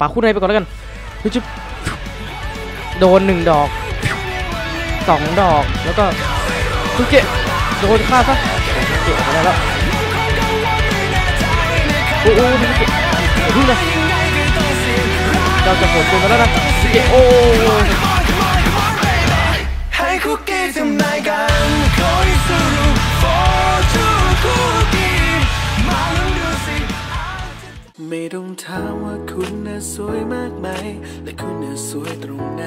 ปาคู่ในไปก่อนแล้วกันเฮ้ยจุ๊บโดนหนึ่งดอกสองดอกแล้วก็ทุเกะโดนฆ่าซะทุเกะได้แล้วโอ้โหทุเกะพึ่งเลยเราจะโหดเกินไปแล้วนะทุเกะโอ้ให้คุกกี้ทำนายกันคอยสรุป fortune cookie ถามว่าคุณน่ะสวยมากไหม และคุณน่ะสวยตรงไหน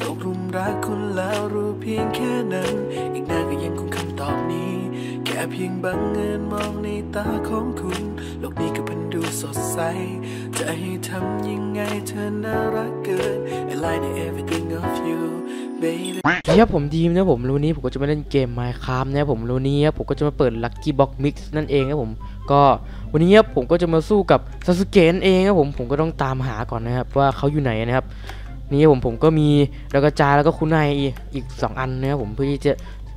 ตกหลุมรักคุณแล้วรู้เพียงแค่นั้น อีกนานก็ยังคงคำตอบนี้ แค่เพียงบังเอิญมองในตาของคุณ โลกนี้ก็พิ่งดูสดใส จะให้ทำยังไงเธอน่ารักเกิน I like everything of you baby ครับผมดีมนะผมรู้นี้ผมก็จะมาเล่นเกม Minecraft นะผมรู้นี้ครับผมก็จะมาเปิด Lucky Box Mix นั่นเองครับผมก็วันนี้ครับผมก็จะมาสู้กับซาสึเกะนั่นเองครับผมผมก็ต้องตามหาก่อนนะครับว่าเขาอยู่ไหนนะครับ นี่ผมผมก็มีดาวกระจาแล้วก็คุณนายอีก 2 อันนะครับผมเพื่อที่จะ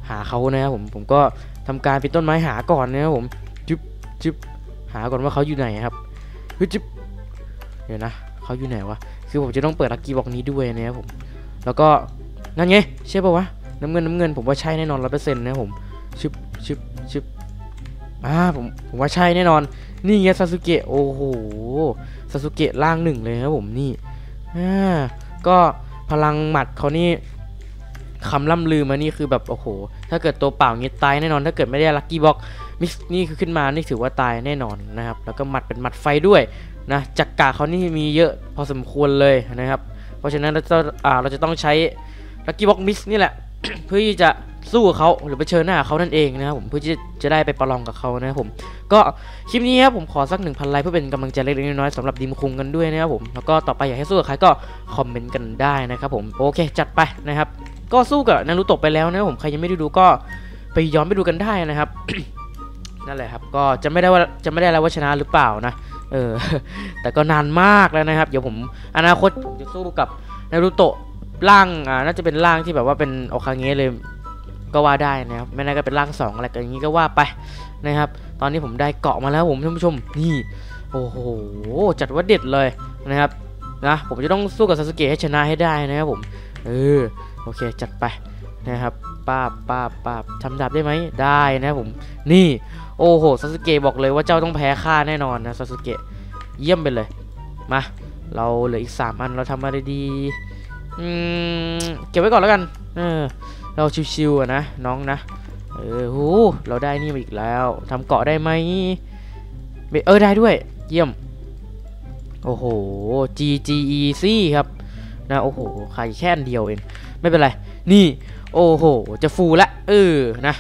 หาเขานะครับผมผมก็ทำการปีนต้นไม้หาก่อนนะครับผมจึ๊บจึ๊บหาก่อนว่าเขาอยู่ไหนครับเฮ้ยจึ๊บเดี๋ยวนะเขาอยู่ไหนวะคือผมจะต้องเปิด Lucky Box นี้ด้วยนะครับผมแล้วก็ นั่นไงใช่ป่าวะน้ำเงินน้ำเงินผมว่าใช่แน่นอนร้อยเปอร์เซ็นต์นะผมชึบชึบชึบอ่าผมผมว่าใช่แน่นอน นี่ไงซาสึเกะโอ้โหซาสึเกะล่างหนึ่งเลยครับผมนี่อ่าก็พลังหมัดเขานี่คำล่ำลือมานี่คือแบบโอ้โห ถ้าเกิดตัวเปล่างี้ตายแน่นอน ถ้าเกิดไม่ได้ลัคกี้บ็อกมิกนี่คือขึ้นมานี่ถือว่าตายแน่นอนนะครับ แล้วก็หมัดเป็นหมัดไฟด้วยนะจักกาเขานี่มีเยอะพอสมควรเลยนะครับ เพราะฉะนั้นเราจะอ่าเราจะต้องใช้ ลักกี้บ็อกมิสนี่แหละ เพื่อที่จะสู้กับเขาหรือไปเชิญหน้าเขานั่นเองนะครับผมเพื่อที่จะได้ไปประลองกับเขานะครับผมก็คลิปนี้ครับผมขอสัก 1,000ไลค์เพื่อเป็นกำลังใจเล็กๆน้อยๆสำหรับดิมคุงกันด้วยนะครับผมแล้วก็ต่อไปอยากให้สู้กับใครก็คอมเมนต์กันได้นะครับผมโอเค จัดไปนะครับ ก็สู้กับนารูโตะไปแล้วนะครับผมใครยังไม่ได้ดูก็ไปย้อนไปดูกันได้นะครับนั่นแหละครับก็จะไม่ได้ว่าจะไม่ได้แล้วว่าชนะหรือเปล่านะเออแต่ก็นานมากแล้วนะครับ เดี๋ยวผมอนาคตผมจะสู้กับนารูโตะ ร่างอ่าน่าจะเป็นร่างที่แบบว่าเป็นโอคาเงะเลยก็ว่าได้นะครับไม่น่าก็เป็นร่างสองอะไรกันอย่างนี้ก็ว่าไปนะครับ ตอนนี้ผมได้เกาะมาแล้วผมท่านผู้ชมนี่โอ้โหจัดว่าเด็ดเลยนะครับนะผมจะต้องสู้กับซาสึเกะให้ชนะให้ได้นะครับผมเออโอเคจัดไปนะครับป้าป้าป้าทำดาบได้ไหมได้นะครับผมนี่โอ้โหซาสึเกะบอกเลยว่าเจ้าต้องแพ้ข้าแน่นอนนะซาสึเกะเยี่ยมไปเลยมาเราเหลืออีกสามอันเราทำอะไรดี อืมเก็บไว้ก่อนแล้วกัน เออ เราชิวๆอะนะน้องนะเออโหเราได้นี่มาอีกแล้วทำเกาะได้ไหมเออได้ด้วย เยี่ยม โอ้โห G G E C ครับนะโอ้โหใครแค่นเดียวเอง ไม่เป็นไร นี่ โอ้โห จะฟูละเออนะ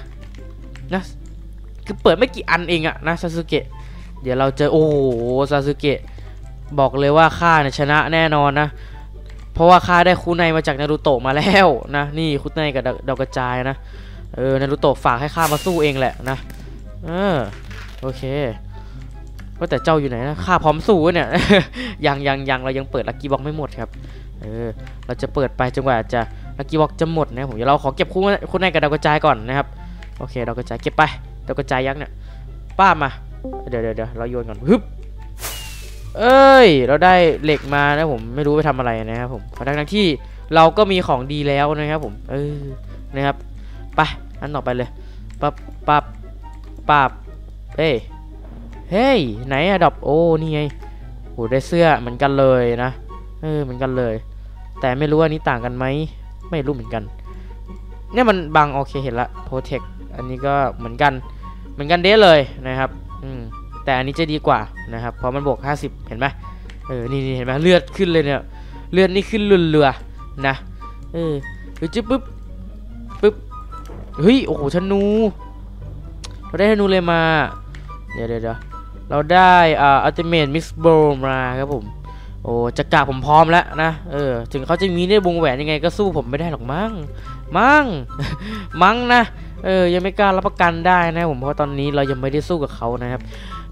นะคือเปิดไม่กี่อันเองอะนะซาสึเกะเดี๋ยวเราเจอโอ้โหซาสึเกะบอกเลยว่าข้าเนี่ยชนะแน่นอนนะ เพราะว่าข้าได้คุไนมาจากนารูโตะมาแล้วนะ นี่คุไนกับดาวดกระจายนะ เออ นารูโตะฝากให้ข้ามาสู้เองแหละนะ เออ โอเคว่าแต่เจ้าอยู่ไหนนะข้าพร้อมสู้เนี่ย ยังยังยังเรายังเปิดลักกี้บ็อกไม่หมดครับ เออ เราจะเปิดไปจนกว่าจะลักกี้บ็อกจะหมดนะผมเดี๋ยวเราขอเก็บคุคุไนกับดาวกระจายก่อนนะครับ โอเค ดาวกระจายเก็บไป ดาวกระจายยักษ์เนี่ย ป้ามา เดี๋ยวเดี๋ยวเดี๋ยวเราโยนก่อนฮึบ เอ้ย เราได้เหล็กมานะผมไม่รู้ไปทำอะไรนะครับผมทั้งที่เราก็มีของดีแล้วนะครับผม เออนะครับไปอันต่อไปเลยปับปับปับเฮ้ยเฮ้ยไหนอะดอบโอ้นี่ไงโหได้เสื้อเหมือนกันเลยนะเออเหมือนกันเลย แต่ไม่รู้ว่านี้ต่างกันไหมไม่รู้เหมือนกัน เนี่ยมันบังโอเคเห็นละโปรเทคอันนี้ก็เหมือนกัน เหมือนกันเด้เลยนะครับ อืม แต่อันนี้จะดีกว่านะครับเพราะมันบวก 50 เห็นไหมเออนี่นเห็นไหมเลือดขึ้นเลยเนี่ยเลือดนี่ขึ้นเรือนะเออเฮ้ยจิ๊บปึ๊บปึ๊บเฮ้ยโอ้โหธนูเราได้ธนูเลยมาเดี๋ยวเดี๋ยวเราได้อ่าอัลติเมทมิกซ์โบมาครับผมโอ้จักรผมพร้อมแล้วนะเออถึงเขาจะมีเนี่ยวงแหวนยังไงก็สู้ผมไม่ได้หรอกมั้งมั้งมั้งนะเออยังไม่กล้ารับประกันได้นะผมเพราะตอนนี้เรายังไม่ได้สู้กับเขานะครับ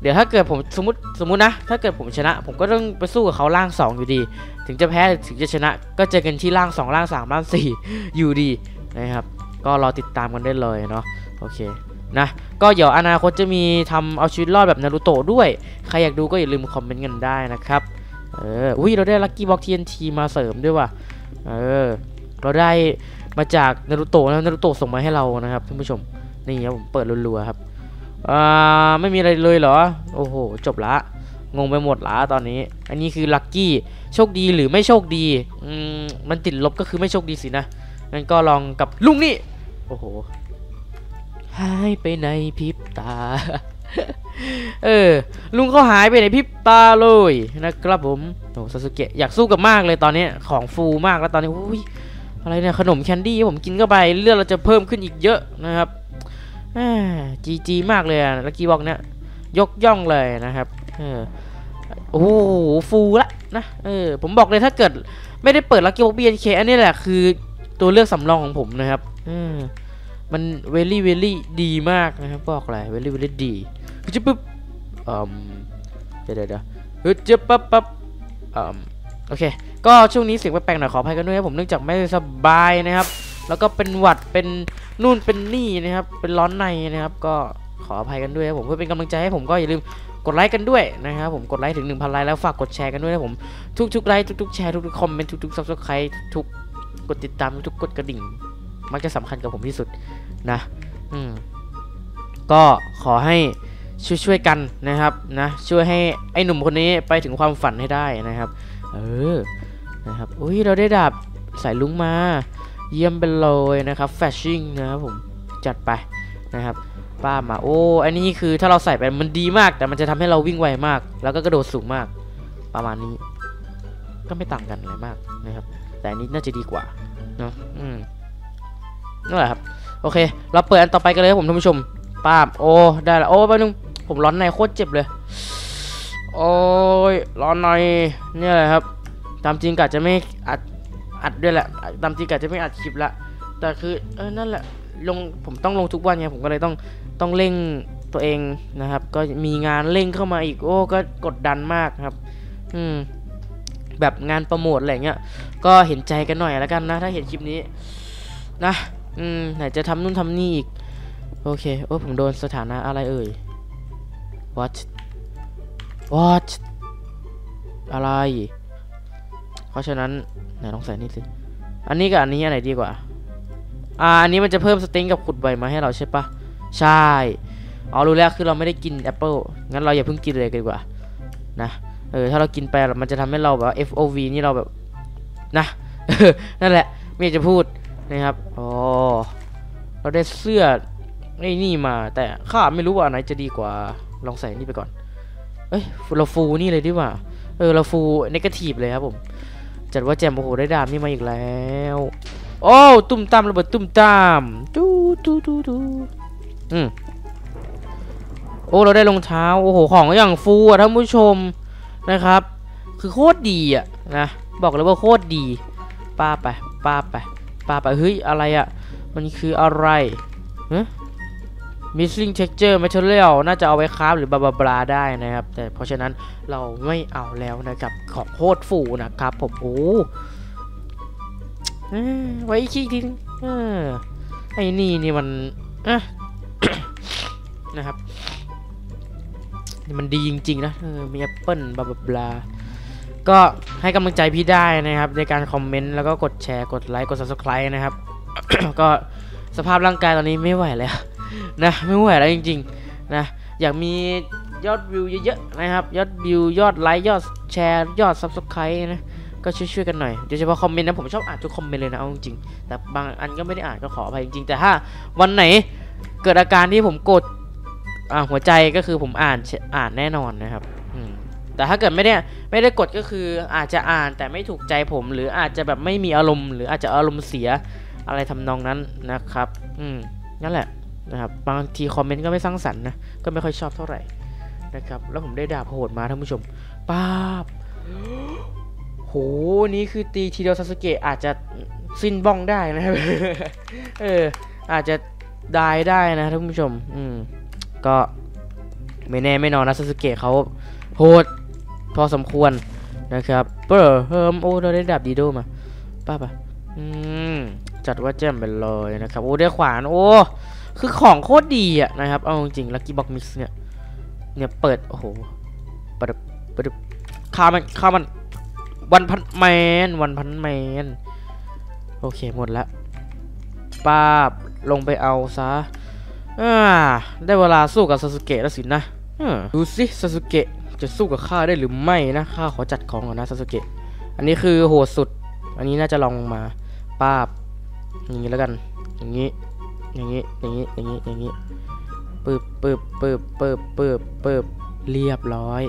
เดี๋ยวถ้าเกิดผมสมมติสมมตินะ ถ้าเกิดผมชนะ ผมก็ต้องไปสู้กับเขาล่าง 2 อยู่ดี ถึงจะแพ้ถึงจะชนะ ก็เจอกันที่ล่าง 2 ล่าง 3 ล่าง 4 อยู่ดีนะครับ ก็รอติดตามกันได้เลยเนาะโอเคนะก็เดี๋ยวอนาคตจะมีทำเอาชีวิตรอดแบบนารูโตะด้วย ใครอยากดูก็อย่าลืมคอมเมนต์กันได้นะครับเอออุ้ยเราได้ลั c กี้บ็อก TNT มาเสริมด้วยว่ะเออเราได้มาจากนารูโตะนะนารูโตะส่งมาให้เรานะครับท่านผู้ชมนี่ครับผมเปิดรัวๆครับ อ่าไม่มีอะไรเลยเหรอ โอ้โห จบละ งงไปหมดละตอนนี้ อันนี้คือลัคกี้ โชคดีหรือไม่โชคดีอืมมันติดลบก็คือไม่โชคดีสินะงั้นก็ลองกับลุงนี่ โอ้โห หายไปในพริบตา เออ ลุงเขาหายไปในพริบตาเลยนะครับผม โอ้ซาสึเกะอยากสู้กับมากเลยตอนนี้ ของฟูมากแล้วตอนนี้อุ้ยอะไรเนี่ย ขนมแคนดี้ผมกินเข้าไป เลือดเราจะเพิ่มขึ้นอีกเยอะนะครับ จีจีมากเลยอะลักกี้บอกเนี่ยยกย่องเลยนะครับเออโอ้โหฟูละนะเออผมบอกเลยถ้าเกิดไม่ได้เปิดลักกี้บอกบีเอ็นเคอันนี้แหละคือตัวเลือกสำรองของผมนะครับเออมันเวลี่เวลี่ดีมากนะครับบอกเลยเวลี่เวลี่ดีจะปุ๊บอืมเดี๋ยวเดี๋ยวเดี๋ยวเฮ้ยจะปั๊บปั๊บอืมโอเค ก็ช่วงนี้เสียงแปลกๆหน่อยขออภัยกันด้วยครับผมเนื่องจากไม่สบายนะครับ แล้วก็เป็นหวัดเป็น นู่นเป็นนี่นะครับ เป็นร้อนในนะครับ ก็ขออภัยกันด้วยครับผมเพื่อเป็นกำลังใจให้ผมก็อย่าลืมกดไลค์กันด้วยนะครับผมกดไลค์ถึง 1,000 ไลค์แล้วฝากกดแชร์กันด้วยนะผมทุกๆไลค์ทุกๆแชร์ทุกๆคอมเมนต์ทุกๆซับสไครต์ทุกกดติดตามทุกกดกระดิ่ง มักจะสำคัญกับผมที่สุดนะ อืมก็ขอให้ช่วยช่วยๆกันนะครับนะช่วยให้ไอ้หนุ่มคนนี้ไปถึงความฝันให้ได้นะครับ เออนะครับอุ้ยเราได้ดาบสายลุงมา เยี่ยมไปเลยนะครับแฟชชิ่งนะครับผมจัดไปนะครับป้ามาโอ้อันนี้คือถ้าเราใส่ไปมันดีมาก แต่มันจะทำให้เราวิ่งไวมาก แล้วก็กระโดดสูงมากประมาณนี้ ก็ไม่ต่างกันอะไรมากนะครับ แต่อันนี้น่าจะดีกว่าเนอะอืมนั่นแหละครับ โอเค เราเปิดอันต่อไปกันเลยครับผมท่านผู้ชมป้าบโอ้ได้ละโอ้ไปบนึงผมร้อนในโคตรเจ็บเลย โอ้ยร้อนในเนี่ยแหละครับ ตามจริงกะจะไม่อัด อัดด้วยแหละตามจริงกะจะไม่อัดคลิปละแต่คือเออนั่นแหละลงผมต้องลงทุกวันไงผมก็เลยต้องต้องเร่งตัวเองนะครับ ก็มีงานเร่งเข้ามาอีกโอ้ก็กดดันมากครับ อืมแบบงานโปรโมทอะไรเงี้ยก็เห็นใจกันหน่อยแล้วกันนะ ถ้าเห็นคลิปนี้ นะ อืมไหนจะทำนู่นทำนี่อีก โอเค โอ้ผมโดนสถานะอะไรเอ่ย what what อะไร เพราะฉะนั้นไหนลองใส่นี่สิ อันนี้กับอันนี้อันไหนดีกว่า อ่า อันนี้มันจะเพิ่มสต็งกับขุดใบมาให้เราใช่ปะใช่อ๋อรู้แล้วคือเราไม่ได้กินแอปเปิลงั้นเราอย่าเพิ่งกินเลยดีกว่า นะ เออ ถ้าเรากินไปมันจะทำให้เราแบบ FOV นี่เราแบบ นะ นั่นแหละ ไม่อยากจะพูดนะครับ อ๋อ เราได้เสื้อไอ้นี่มา แต่ข้าไม่รู้ว่าอันไหนจะดีกว่า ลองใส่นี่ไปก่อน เอ้ย เราฟูนี่เลยดีกว่า เออ เราฟูเนกาทีฟเลยครับผม จัดว่าแจมโอ้โหได้ดาบนี่มาอีกแล้ว โอ้ตุ้มตามระเบิดตุ้มตามดูดูดูดูอืมโอ้เราได้รองเท้าโอ้โหของอย่างฟูอะท่านผู้ชมนะครับ คือโคตรดีอะนะบอกเลยว่าโคตรดีป้าไปป้าไปป้าไปเฮ้ยอะไรอะ มันคืออะไรฮะ missing texture material น่าจะเอาไว้คราฟหรือบลาบลาบาได้นะครับ แต่เพราะฉะนั้นเราไม่เอาแล้วนะครับ ของโคตรฟูนะครับผมโอ้ไว้อีกทีนึงเออไอ้นี่นี่มันนะครับนี่มันดีจริงๆนะเออมีแอปเปิลบลาบลาบลาก็ให้กำลังใจพี่ได้นะครับ ในการคอมเมนต์แล้วก็กดแชร์กดไลค์กด subscribe นะครับ ก็สภาพร่างกายตอนนี้ไม่ไหวแล้ว นะไม่ไหวแล้วจริงๆนะอยากมียอดวิวเยอะๆนะครับ ยอดวิวยอดไลค์ยอดแชร์ยอด subscribe นะก็ช่วยๆกันหน่อยโดยเฉพาะคอมเมนต์นะผมชอบอ่านทุกคอมเมนต์เลยนะเอาจริงๆแต่บางอันก็ไม่ได้อ่านก็ขออภัยจริงๆ แต่ถ้าวันไหนเกิดอาการที่ผมกดอ่าหัวใจก็คือผมอ่านอ่านแน่นอนนะครับแต่ถ้าเกิดไม่ได้ไม่ได้กดก็คืออาจจะอ่านแต่ไม่ถูกใจผม หรืออาจจะแบบไม่มีอารมณ์ หรืออาจจะอารมณ์เสียอะไรทำนองนั้นนะครับ อืมนั่นแหละ นะครับบางทีคอมเมนต์ก็ไม่สร้างสรรค์นะก็ไม่ค่อยชอบเท่าไหร่นะครับแล้วผมได้ดาบโหดมาท่านผู้ชมป้าบโหนี่คือตีทีเดียวซาสึเกะอาจจะสิ้นบ้องได้นะครับเอออาจจะดายได้นะท่านผู้ชม อืมก็ไม่แน่ไม่นอนนะซาสึเกะเขาโหดพอสมควรนะครับเปอร์เฮิมโอ้เราได้ดาบดีโดมาป้าปะอืมจัดว่าแจ่มไปเลยนะครับ โอ้ได้ขวานโอ้ คือของโคตรดีอะนะครับ เอาจริงลักกี้บ็อกมิกซ์เนี่ย เนี่ยเปิด โอ้โหเปิดเปิดข้ามันข้ามันวันพันแมนวันพันแมน โอเคหมดละป้าบลงไปเอาซะอ่าได้เวลาสู้กับซาสึเกะแล้วสินะดูสิซาสึเกะจะสู้กับข้าได้หรือไม่นะข้าขอจัดของก่อนนะซาสึเกะอันนี้คือโหดสุด อันนี้น่าจะลองมาป้าบอย่างนี้แล้วกัน อย่างนี้ อย่างนี้อย่างนี้อย่างนี้อย่างนี้ปึ๊บปึ๊บปึ๊บปึ๊บปึ๊บปึ๊บเรียบร้อย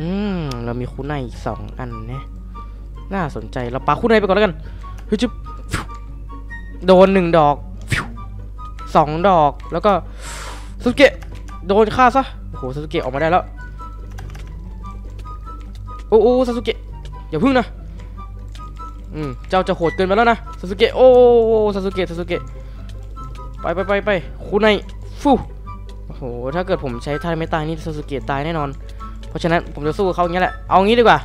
อืมเรามีคู่ในอีกสองอันนะน่าสนใจเราปาคู่ในไปก่อนแล้วกันฮ้ยจุ๊บโดนหนึ่งดอกสองดอกแล้วก็ซาสุเกะโดนฆ่าซะโอ้โหซาสุเกะออกมาได้แล้วโอ้โอ้ซาสุเกะอย่าพึ่งนะอืมเจ้าจะโหดเกินไปแล้วนะซาสุเกะโอ้ซาสุเกะซาสุเกะ ไปไปไปไปคู่ในฟูโอ้โหถ้าเกิดผมใช้ท่าไม่ตายนี่ซาสุเกะตายแน่นอน เพราะฉะนั้นผมจะสู้กับเขาอย่างนี้แหละเอางี้ดีกว่า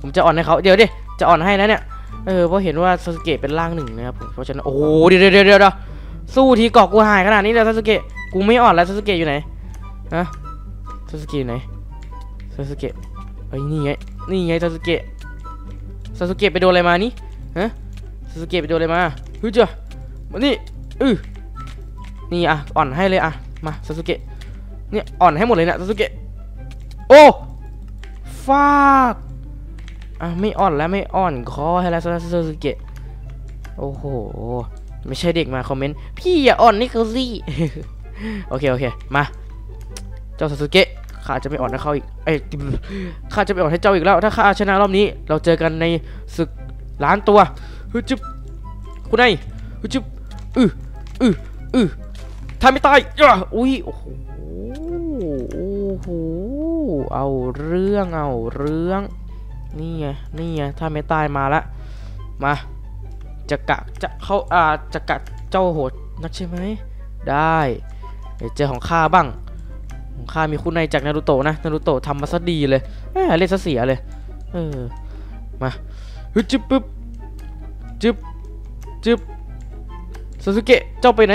ผมจะอ่อนให้เขาเดี๋ยวดิจะอ่อนให้แล้วเนี่ยเออเพราะเห็นว่าซาสึเกะเป็นร่างหนึ่งนะครับผมเพราะฉะนั้นโอ้โหเดี๋ยวเดี๋ยวเดี๋ยวสู้ทีเกาะกูหายขนาดนี้แล้วซาสึเกะกูไม่อ่อนแล้วซาสึเกะอยู่ไหนฮะซาสึเกะอยู่ไหนซาสึเกะเอ้นี่ไงนี่ไงซาสึเกะซาสึเกะไปโดนอะไรมานี่ฮะซาสึเกะไปโดนอะไรมาเฮ้ยจ้ะมานี่อือ นี่อะอ่อนให้เลยอะมาซาสึเกะเนี่ยอ่อนให้หมดเลยเนี่ยซาสึเกะโอ้ฟากอะไม่อ่อนแล้วไม่อ่อนคอให้แล้วซาสึเกะโอ้โหไม่ใช่เด็กมาคอมเมนต์พี่อย่าอ่อนนี่เขาสิโอเคโอเคมาเจ้าซาสึเกะข้าจะไม่อ่อนให้เขาอีกเอ้ยข้าจะไม่อ่อนให้เจ้าอีกแล้ว ถ้าข้าชนะรอบนี้ เราเจอกันในศึกล้านตัวฮึจุบคุณนายฮึจุบอืออืออือ ทำไม่ตายอะอุ้ย โอ้โห โอ้โห เอาเรื่องเอาเรื่อง นี่ไง นี่ไงถ้าไม่ตายมาละ มา จะกะจะเขาอ่าจะกะเจ้าโหดนักใช่ไหม ได้เดี๋ยวเจอของข้าบ้าง ของข้ามีคุณในจากนารูโตะนะ นารูโตะทำมาซะดีเลยแหมเล่นซะเสียเลย เออ มาฮึจึ๊บปึ๊บจึ๊บจึ๊บซาสึเกะ เจ้าไปไหน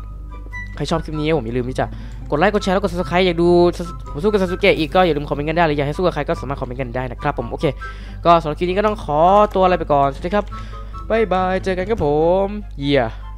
ใครชอบคลิปนี้ผมอย่าลืมที่จะกดไลค์กดแชร์แล้วกด subscribe อยากดูผมสู้กับซาสุเกะอีกก็อย่าลืมคอมเมนต์กันได้หรืออยากให้สู้กับใครก็สามารถคอมเมนต์กันได้นะครับผมโอเค ก็สำหรับคลิปนี้ก็ต้องขอตัวอะไรไปก่อนสวัสดีครับบ๊ายบายเจอกันครับผมเยี่ย